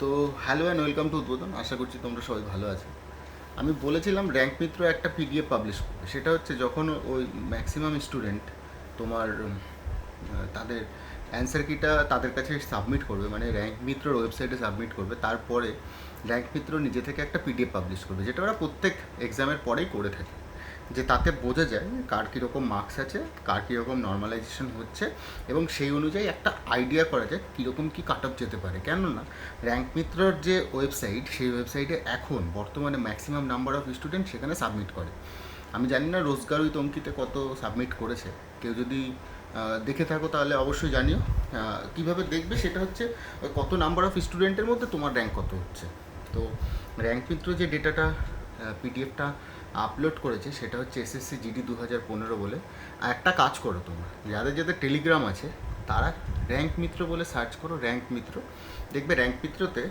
তো hello and welcome to উদ্বোধন। আশা করছি তোমরা সবাই ভালো আছো। আমি বলেছিলাম র্যাঙ্ক মিত্র একটা পিডিএফ পাবলিশ করবে সেটা হচ্ছে যখন ওই ম্যাক্সিমাম স্টুডেন্ট তোমার তাদের অ্যান্সার কিটা তাদের কাছে সাবমিট করবে মানে র্যাঙ্ক মিত্রর ওয়েবসাইটে সাবমিট করবে, তারপরে র্যাঙ্ক মিত্র নিজে থেকে একটা পিডিএফ পাবলিশ করবে, যেটা ওরা প্রত্যেক এক্সামের পরেই করে থাকে। যে তাতে বোঝা যায় কার কীরকম মার্কস আছে, কার কীরকম নর্মালাইজেশন হচ্ছে এবং সেই অনুযায়ী একটা আইডিয়া করা যায় কীরকম কী কাট অফ যেতে পারে। কেননা র্যাঙ্ক মিত্রর যে ওয়েবসাইট সেই ওয়েবসাইটে এখন বর্তমানে ম্যাক্সিমাম নাম্বার অফ স্টুডেন্ট সেখানে সাবমিট করে। আমি জানি না রোজগার উইথ অঙ্কিতে কত সাবমিট করেছে। কেউ যদি দেখে থাকো তাহলে অবশ্যই জানিও। কীভাবে দেখবে সেটা হচ্ছে কত নাম্বার অফ স্টুডেন্টের মধ্যে তোমার র্যাঙ্ক কত হচ্ছে। তো র্যাঙ্ক মিত্র যে ডেটাটা পিডিএফটা আপলোড করেছে, সেটা হচ্ছে এসএসসি জিডি দু হাজার পনেরো বলে। আর একটা কাজ করো তোমরা, যাদের যাদের টেলিগ্রাম আছে, তারা র্যাঙ্ক মিত্র বলে সার্চ করো র্যাঙ্ক মিত্র দেখবে র্যাঙ্ক মিত্রতে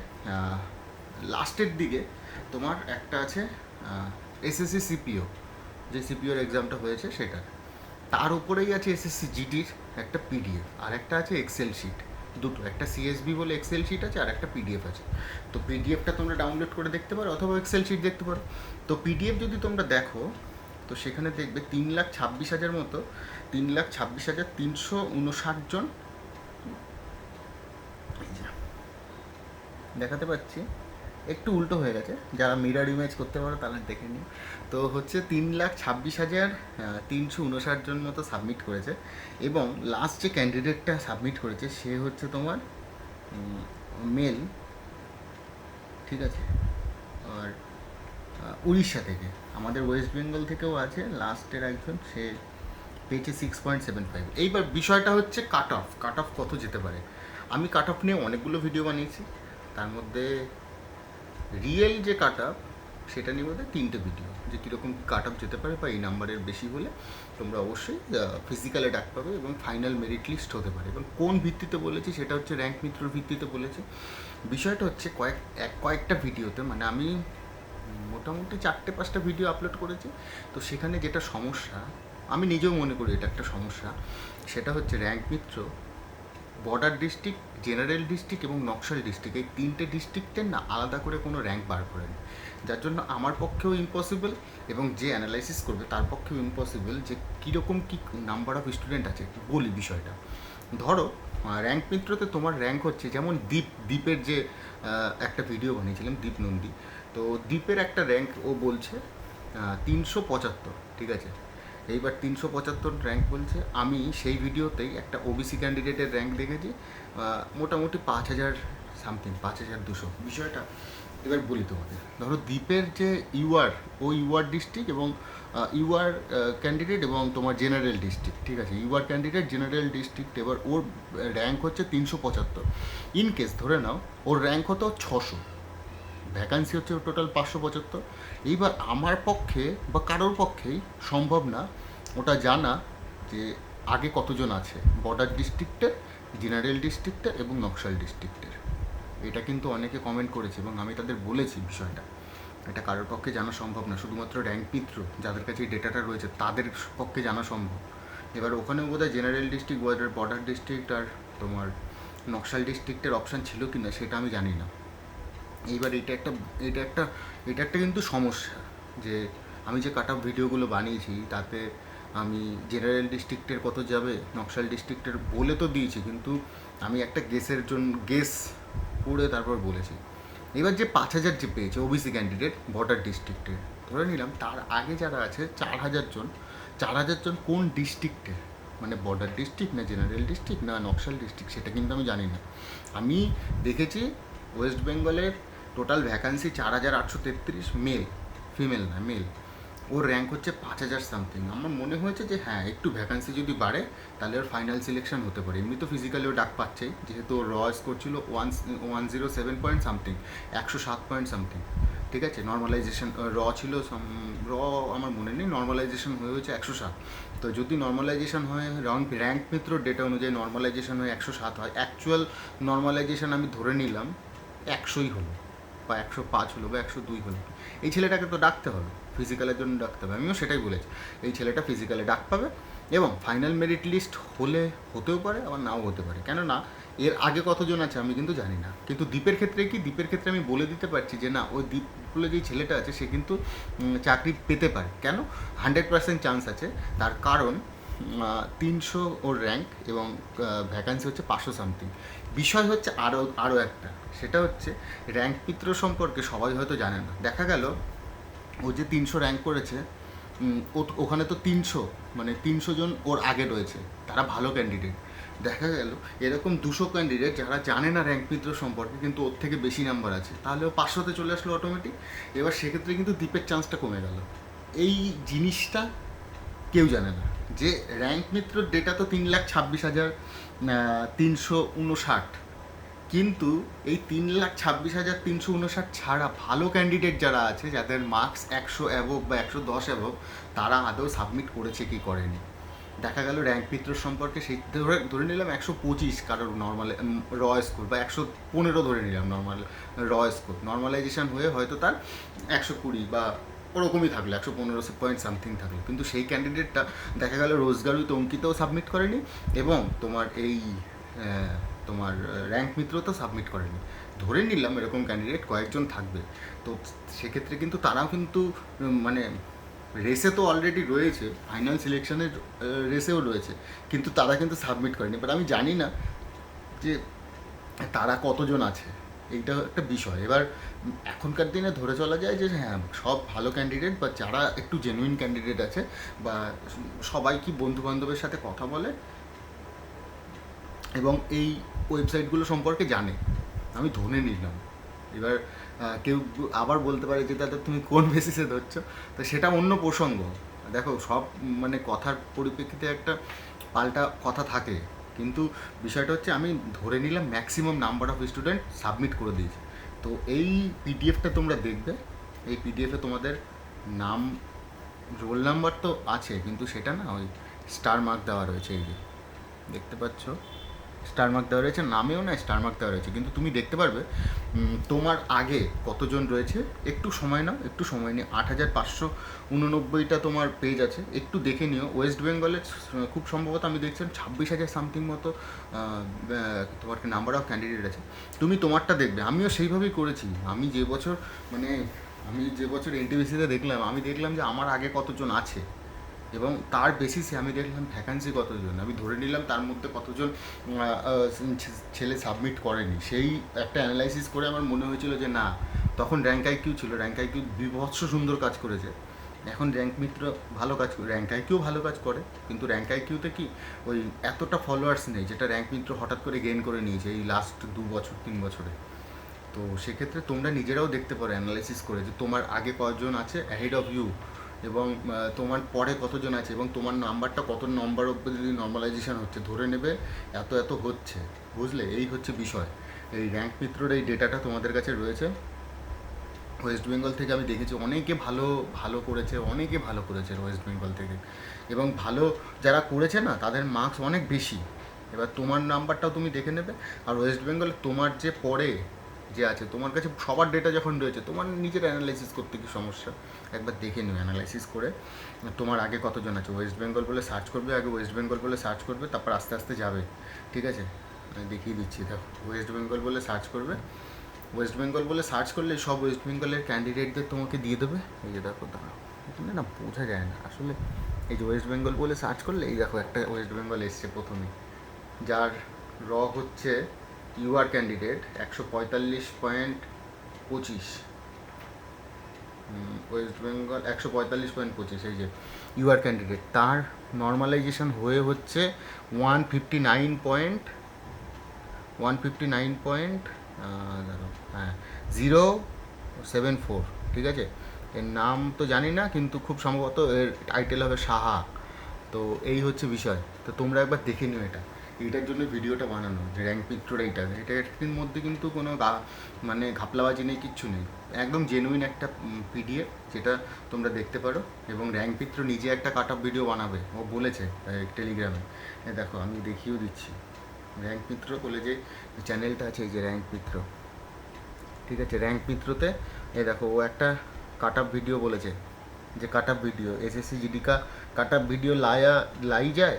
লাস্টের দিকে তোমার একটা আছে এসএসসি সিপিও যে সিপিওর এক্সামটা হয়েছে, সেটা। তার উপরেই আছে এসএসসি জিডির একটা পিডিএফ আর একটা আছে এক্সেল শিট দুটো, একটা সিএসবি বলে এক্সেল শিট আছে আর একটা পিডিএফ আছে। তো পিডিএফটা তোমরা ডাউনলোড করে দেখতে পারো অথবা এক্সেল শিট দেখতে পারো। তো পিডিএফ যদি তোমরা দেখো, তো সেখানে দেখবে তিন লাখ ছাব্বিশ হাজার মতো, তিন লাখ ছাব্বিশ হাজার তিনশো উনষাট জন। দেখাতে পাচ্ছি। একটু উল্টো হয়ে গেছে। যারা মিরার ইমেজ করতে পারো তাহলে দেখে নিও। তো হচ্ছে তিন লাখ ছাব্বিশ হাজার তিনশো উনষাট জন মতো সাবমিট করেছে এবং লাস্ট যে ক্যান্ডিডেটটা সাবমিট করেছে সে হচ্ছে তোমার মেল ঠিক আছে? আর উড়িষ্যা থেকে। আমাদের ওয়েস্ট বেঙ্গল থেকেও আছে লাস্টের একজন, সে পেয়েছে সিক্স পয়েন্ট সেভেন ফাইভ এইবার বিষয়টা হচ্ছে কাট অফ কাট অফ কত যেতে পারে? আমি কাট অফ নিয়ে অনেকগুলো ভিডিও বানিয়েছি। তার মধ্যে রিয়েল যে কাট অফ সেটা নিয়ে বোধহয় তিনটে ভিডিও যে কীরকম কাট অফ যেতে পারে বা এই নাম্বারের বেশি হলে তোমরা অবশ্যই ফিজিক্যালে ডাক পাবে এবং ফাইনাল মেরিট লিস্ট হতে পারে। এবং কোন ভিত্তিতে বলেছি, সেটা হচ্ছে র্যাঙ্ক মিত্রর ভিত্তিতে বলেছি। বিষয়টা হচ্ছে কয়েক, এক, কয়েকটা ভিডিওতে মানে আমি মোটামুটি চারটে, পাঁচটা ভিডিও আপলোড করেছি। তো সেখানে যেটা সমস্যা, আমি নিজেও মনে করি এটা একটা সমস্যা, সেটা হচ্ছে র্যাঙ্ক মিত্র বর্ডার ডিস্ট্রিক্ট, জেনারেল ডিস্ট্রিক্ট এবং নকশাল ডিস্ট্রিক্ট, এই তিনটে ডিস্ট্রিক্টের না আলাদা করে কোনো র্যাঙ্ক বার করেনি। যার জন্য আমার পক্ষেও ইম্পসিবল এবং যে অ্যানালাইসিস করবে তার পক্ষেও ইম্পসিবল যে কীরকম কী নাম্বার অফ স্টুডেন্ট আছে, একটু বলি বিষয়টা। ধরো র্যাঙ্ক মিত্রতে তোমার র্যাঙ্ক হচ্ছে যেমন দ্বীপ দ্বীপের যে একটা ভিডিও বানিয়েছিলাম দ্বীপ নন্দী। তো দ্বীপের একটা র্যাঙ্ক ও বলছে তিনশো পঁচাত্তর, ঠিক আছে? এইবার তিনশো পঁচাত্তর র্যাঙ্ক বলছে। আমি সেই ভিডিওতেই একটা ওবিসি ক্যান্ডিডেটের র্যাঙ্ক দেখেছি মোটামুটি পাঁচ হাজার সামথিং পাঁচ হাজার দুশো। বিষয়টা এবার বলি তোমাদের। ধরো দ্বীপের যে ইউআর ও ইউআর ডিস্ট্রিক্ট এবং ইউআর ক্যান্ডিডেট এবং তোমার জেনারেল ডিস্ট্রিক্ট ঠিক আছে? ইউআর ক্যান্ডিডেট জেনারেল ডিস্ট্রিক্ট এবার ওর র্যাঙ্ক হচ্ছে তিনশো পঁচাত্তর। ইন কেস ধরে নাও, ওর র্যাঙ্ক হতো ছশো। ভ্যাকান্সি হচ্ছে টোটাল পাঁচশো পঁচাত্তর। এইবার আমার পক্ষে বা কারোর পক্ষেই সম্ভব না ওটা জানা যে আগে কতজন আছে। বর্ডার ডিস্ট্রিক্টের, জেনারেল ডিস্ট্রিক্টের এবং নকশাল ডিস্ট্রিক্টের। এটা কিন্তু অনেকে কমেন্ট করেছে এবং আমি তাদের বলেছি বিষয়টা। এটা কারোর পক্ষে জানা সম্ভব না। শুধুমাত্র র্যাঙ্ক মিত্র যাদের কাছে এই ডেটাটা রয়েছে, তাদের পক্ষে জানা সম্ভব। এবার ওখানেও বোধহয় general district, border border district আর তোমার নকশাল ডিস্ট্রিক্টের অপশান ছিল কি না সেটা আমি জানি না। এইবার এটা একটা এটা একটা এটা একটা কিন্তু সমস্যা যে আমি যে কাট ভিডিওগুলো বানিয়েছি, তাতে আমি জেনারেল ডিস্ট্রিক্টের কত যাবে, নকশাল ডিস্ট্রিক্টের বলে তো দিয়েছি, কিন্তু আমি একটা গেসের জন্য গেস করে তারপর বলেছি। এবার যে পাঁচ হাজার যে পেয়েছে ওবিসি ক্যান্ডিডেট বর্ডার ডিস্ট্রিক্টের ধরে নিলাম তার আগে যারা আছে চার হাজার জন, চার হাজার জন কোন ডিস্ট্রিক্টে মানে বর্ডার ডিস্ট্রিক্ট না জেনারেল ডিস্ট্রিক্ট না নকশাল ডিস্ট্রিক্ট সেটা কিন্তু আমি জানি না। আমি দেখেছি ওয়েস্ট বেঙ্গলের টোটাল ভ্যাকান্সি চার হাজার আটশো তেত্রিশ মেল ফিমেল না মেল ওর র্যাঙ্ক হচ্ছে পাঁচ হাজার সামথিং আমার মনে হয়েছে যে হ্যাঁ একটু ভ্যাকান্সি যদি বাড়ে, তাহলে ওর ফাইনাল সিলেকশন হতে পারে। এমনি তো ফিজিক্যালি ও ডাক পাচ্ছেই, যেহেতু ওর র স্কোর ছিল one one zero seven point something একশো সাত পয়েন্ট সামথিং ঠিক আছে? নর্মালাইজেশন র ছিল র আমার মনে নেই নর্মালাইজেশন হয়ে হয়েছে একশো সাত। তো যদি নর্মালাইজেশন হয় র্যাঙ্ক র্যাঙ্ক মিত্র ডেটা অনুযায়ী নর্মালাইজেশন হয়ে একশো সাত হয়। অ্যাকচুয়াল নর্মালাইজেশন আমি ধরে নিলাম, একশোই হলো। বা একশো পাঁচ হলো বা একশো দুই হলো। এই ছেলেটাকে তো ডাকতে হবে ফিজিক্যালের জন্য ডাকতে হবে। আমিও সেটাই বলেছি। এই ছেলেটা ফিজিক্যালে ডাক পাবে এবং ফাইনাল মেরিট লিস্ট হলে হতেও পারে, আবার নাও হতে পারে। কেননা, এর আগে কতজন আছে আমি কিন্তু জানি না। কিন্তু দ্বীপের ক্ষেত্রে কি? দ্বীপের ক্ষেত্রে আমি বলে দিতে পারছি যে না, ওই দ্বীপ বলে যে ছেলেটা আছে, সে কিন্তু চাকরি পেতে পারে। কেন? হান্ড্রেড পার্সেন্ট চান্স আছে। তার কারণ তিনশো ওর র্যাঙ্ক এবং ভ্যাকান্সি হচ্ছে পাঁচশো সামথিং বিষয় হচ্ছে আরও আরও একটা। সেটা হচ্ছে র্যাঙ্ক পিত্র সম্পর্কে সবাই হয়তো জানে না। দেখা গেল, ও যে তিনশো র্যাঙ্ক করেছে ও- ওখানে তো তিনশো মানে তিনশো জন ওর আগে রয়েছে। তারা ভালো ক্যান্ডিডেট দেখা গেল, এরকম দুশো ক্যান্ডিডেট যারা জানে না র্যাঙ্ক মিত্র সম্পর্কে, কিন্তু ওর থেকে বেশি নাম্বার আছে, তাহলে ও পাঁচশোতে চলে আসলো অটোমেটিক এবার সেক্ষেত্রে কিন্তু দ্বীপের চান্সটা কমে গেল। এই জিনিসটা কেউ জানে না। যে র্যাঙ্ক মিত্রর ডেটা তো তিন লাখ ছাব্বিশ হাজার তিনশো উনষাট। কিন্তু এই তিন লাখ ছাব্বিশ হাজার, তিনশো উনষাট ছাড়া ভালো ক্যান্ডিডেট যারা আছে, যাদের মার্কস একশো অ্যাভব বা একশো দশ অ্যাভব তারা আদৌ সাবমিট করেছে কি করেনি। দেখা গেল র্যাঙ্ক মিত্র সম্পর্কে সেই, ধরে ধরে নিলাম একশো পঁচিশ কারোর নর্মাল র স্কোর বা একশো পনেরো ধরে নিলাম নর্মাল র স্কোর নর্মালাইজেশন হয়ে হয়তো তার একশো কুড়ি বা ওরকমই থাকল, একশো পনেরো পয়েন্ট সামথিং থাকল। কিন্তু সেই ক্যান্ডিডেটটা দেখা গেল রোজগারুত অঙ্কিতেও সাবমিট করেনি এবং তোমার এই তোমার র্যাঙ্ক মিত্র তো সাবমিট করেনি। ধরে নিলাম এরকম ক্যান্ডিডেট কয়েকজন থাকবে। তো সেক্ষেত্রে কিন্তু তারাও কিন্তু মানে রেসে তো অলরেডি রয়েছে ফাইনাল সিলেকশনের রেসেও রয়েছে, কিন্তু তারা কিন্তু সাবমিট করেনি। বাট আমি জানি না যে তারা কতজন আছে। এইটা একটা বিষয়। এবার এখনকার দিনে ধরে চলা যায় যে হ্যাঁ সব ভালো ক্যান্ডিডেট বা যারা একটু জেনুইন ক্যান্ডিডেট আছে বা সবাই কি বন্ধু বান্ধবের সাথে কথা বলে এবং এই ওয়েবসাইটগুলো সম্পর্কে জানে, আমি ধরে নিলাম। এবার কেউ আবার বলতে পারে যে, দাদা, তুমি কোন বেসিসে ধরছো? তো সেটা অন্য প্রসঙ্গ। দেখো, সব মানে কথার পরিপ্রেক্ষিতে একটা পাল্টা কথা থাকে। কিন্তু বিষয়টা হচ্ছে আমি ধরে নিলাম maximum number of student submit করে দিয়েছে। তো এই পিডিএফটা তোমরা দেখবে। এই পিডিএফে তোমাদের নাম রোল নাম্বার তো আছে, কিন্তু সেটা না ওই স্টার মার্ক দেওয়া রয়েছে, এই যে। দেখতে পাচ্ছ? স্টার মার্ক দেওয়া রয়েছে, নামেও না স্টার মার্ক দেওয়া রয়েছে। কিন্তু তুমি দেখতে পারবে তোমার আগে কতজন রয়েছে, একটু সময় নাও, একটু সময় নিয়ে। আট হাজার পাঁচশো উননব্বইটা তোমার পেজ আছে, একটু দেখে নিও। ওয়েস্ট বেঙ্গলে খুব সম্ভবত আমি দেখছিলাম ছাব্বিশ হাজার সামথিং মতো তোমার নাম্বার অফ ক্যান্ডিডেট আছে। তুমি তোমারটা দেখবে। আমিও সেইভাবেই করেছি। আমি যে বছর মানে আমি যে বছর এনটিভিসিতে দেখলাম, আমি দেখলাম যে আমার আগে কতজন আছে। এবং তার বেসিসে আমি দেখলাম ভ্যাকান্সি কতজন? আমি ধরে নিলাম তার মধ্যে কতজন ছেলে সাবমিট করেনি। সেই একটা অ্যানালাইসিস করে আমার মনে হয়েছিল যে না, তখন র্যাঙ্ক আই কিউ ছিল। র্যাঙ্ক আই কিউ বিভৎস সুন্দর কাজ করেছে। এখন র্যাঙ্ক মিত্র ভালো কাজ করে র্যাঙ্ক আই কিউ ভালো কাজ করে, কিন্তু র্যাঙ্ক আই কিউতে কি ওই এতটা ফলোয়ার্স নেই যেটা র্যাঙ্ক মিত্র হঠাৎ করে গেইন করে নিয়েছে এই লাস্ট দু বছর, তিন বছরে। তো সেক্ষেত্রে তোমরা নিজেরাও দেখতে পারো অ্যানালাইসিস করে যে তোমার আগে কজন আছে অ্যাহেড অফ ইউ এবং তোমার পরে কতজন আছে এবং তোমার নাম্বারটা কত নম্বর অব্দি যদি নর্মালাইজেশন হচ্ছে, ধরে নেবে এত এত হচ্ছে, বুঝলে? এই হচ্ছে বিষয়। এই র্যাঙ্ক মিত্রর এই ডেটাটা তোমাদের কাছে রয়েছে। ওয়েস্ট বেঙ্গল থেকে আমি দেখেছি অনেকে ভালো ভালো করেছে, অনেকে ভালো করেছে ওয়েস্ট বেঙ্গল থেকে। এবং ভালো যারা করেছে না, তাদের মার্কস অনেক বেশি। এবার তোমার নাম্বারটাও তুমি দেখে নেবে। আর ওয়েস্ট বেঙ্গল তোমার যে পরে যে আছে, তোমার কাছে সবার ডেটা যখন রয়েছে, তোমার নিজের অ্যানালাইসিস করতে কি সমস্যা? একবার দেখে নিও অ্যানালাইসিস করে। তোমার আগে কতজন আছে? ওয়েস্ট বেঙ্গল বলে সার্চ করবে, আগে ওয়েস্ট বেঙ্গল বলে সার্চ করবে, তারপর আস্তে আস্তে যাবে। ঠিক আছে? দেখিয়ে দিচ্ছি, দেখো। ওয়েস্ট বেঙ্গল বলে সার্চ করবে। ওয়েস্ট বেঙ্গল বলে সার্চ করলে সব ওয়েস্ট বেঙ্গলের ক্যান্ডিডেটদের তোমাকে দিয়ে দেবে। এই যে দেখো, দাঁড়াও। এখানে না বোঝা যায় না। আসলে এই যে ওয়েস্ট বেঙ্গল বলে সার্চ করলে, এই দেখো একটা ওয়েস্ট বেঙ্গল এসছে প্রথমে। যার র হচ্ছে ইউআর ক্যান্ডিডেট একশো পঁয়তাল্লিশ পয়েন্ট পঁচিশ। ওয়েস্ট বেঙ্গল একশো পঁয়তাল্লিশ পয়েন্ট পঁচিশ, এই যে ইউআর ক্যান্ডিডেট। তার নর্মালাইজেশন হয়ে হচ্ছে one fifty nine point, one fifty nine point হ্যাঁ জিরো সেভেন ফোর, ঠিক আছে? এর নাম তো জানি না, কিন্তু খুব সম্ভবত এর টাইটেল হবে সাহা। তো এই হচ্ছে বিষয়। তো তোমরা একবার দেখে নিও এটা। এইটার জন্য ভিডিওটা বানানো, যে র্যাঙ্ক পিকচার এইটা। এটা এর মধ্যে কিন্তু কোনো মানে ঘাপলাবাজি নেই, কিচ্ছু নেই। একদম জেনুইন একটা পিডিএফ যেটা তোমরা দেখতে পারো। এবং র্যাঙ্ক পিত্র নিজে একটা কাট অফ ভিডিও বানাবে। ও বলেছে টেলিগ্রামে দেখো, আমি দেখিয়েও দিচ্ছি। র্যাঙ্ক মিত্র বলে যে চ্যানেলটা আছে, এই যে র্যাঙ্ক মিত্র ঠিক আছে র্যাঙ্ক মিত্রতে এ দেখো, ও একটা কাট আপ ভিডিও বলেছে। যে কাট আপ ভিডিও এসএসসি জিডিকা কাট আপ ভিডিও লায়া, লাই যায়,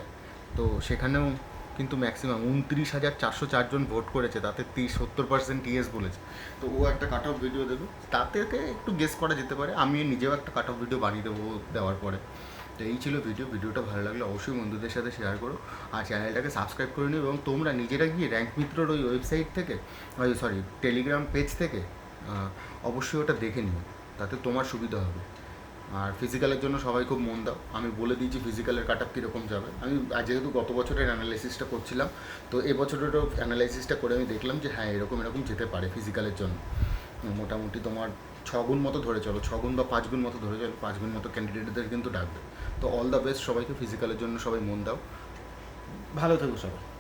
তো সেখানেও কিন্তু ম্যাক্সিমাম উনত্রিশ হাজার চারশো চারজন ভোট করেছে তাতে তিরিশ সত্তর পার্সেন্ট টিএস বলেছে। তো ও একটা কাট অফ ভিডিও দেবে? তাতে একটু গেস করা যেতে পারে। আমি নিজেও একটা কাট অফ ভিডিও বানিয়ে দেবো দেওয়ার পরে। তো এই ছিল ভিডিও ভিডিওটা ভালো লাগলে অবশ্যই বন্ধুদের সাথে শেয়ার করো। আর চ্যানেলটাকে সাবস্ক্রাইব করে নিও এবং তোমরা নিজেরা গিয়ে র্যাঙ্ক মিত্রর ওই ওয়েবসাইট থেকে ওই সরি টেলিগ্রাম পেজ থেকে অবশ্যই ওটা দেখে নিও। তাতে তোমার সুবিধা হবে। আর ফিজিক্যালের জন্য সবাই খুব মন দাও। আমি বলে দিয়েছি ফিজিক্যালের কাট আপ কীরকম যাবে। আমি যেহেতু গত বছরের অ্যানালাইসিসটা করছিলাম, তো এ বছরেরও অ্যানালাইসিসটা করে আমি দেখলাম যে হ্যাঁ এরকম এরকম যেতে পারে ফিজিক্যালের জন্য। মোটামুটি তোমার ছগুণ মতো ধরে চলো, ছগুণ বা পাঁচ গুণ মতো ধরে চলো পাঁচ গুণ মতো ক্যান্ডিডেটদের কিন্তু ডাকবে। তো অল দ্য বেস্ট সবাইকে ফিজিক্যালের জন্য সবাই মন দাও। ভালো থেকো সবাই।